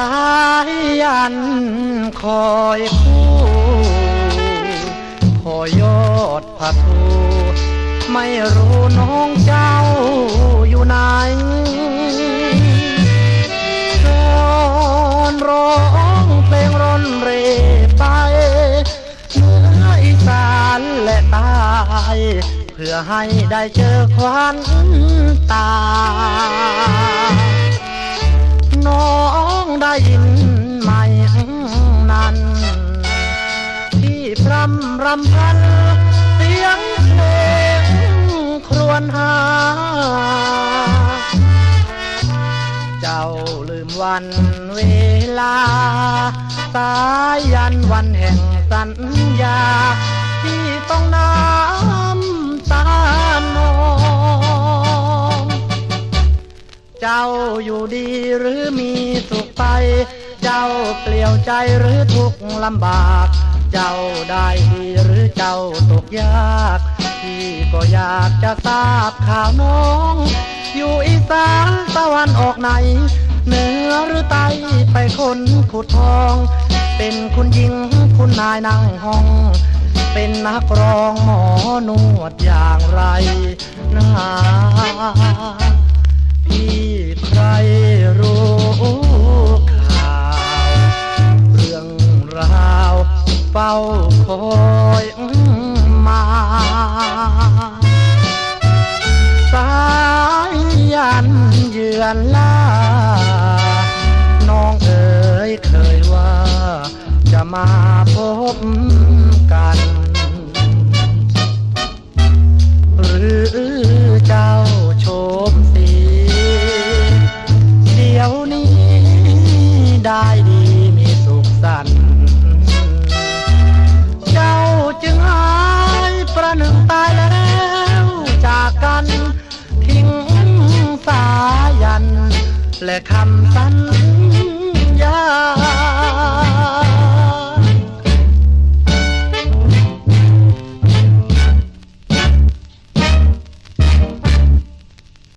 ายยันคอยคู่พอยอดผัทูไม่รู้น้องเจ้าอยู่ไหนรอนร้องเพลงร้อนเรไปเหนืออีสานและตายเพื่อให้ได้เจอควันตา รำรำพันเสียงเพลงครวญหา เจ้าลืมวันเวลา สายยันวันแห่งสัญญา ที่ต้องน้ำตานองเจ้าอยู่ดีหรือมีสุขไป เจ้าเปลี่ยวใจหรือทุกข์ลำบาก เจ้าได้ดีหรือเจ้าตกยากพี่ก็อยากจะทราบข่าวน้อง อยู่อีสานตะวันออกไหน เหนือหรือใต้ไปคนขุดทอง เป็นคุณหญิงคุณนายนั่งห้อง เป็นนักร้องหมอนวดอย่างไร คอยมาสายยันเยือนลาน้องเอ๋ยเคยว่าจะมาพบกัน หรือเจ้าโชมสี เดี๋ยวนี้ได้ดี และคำสัญ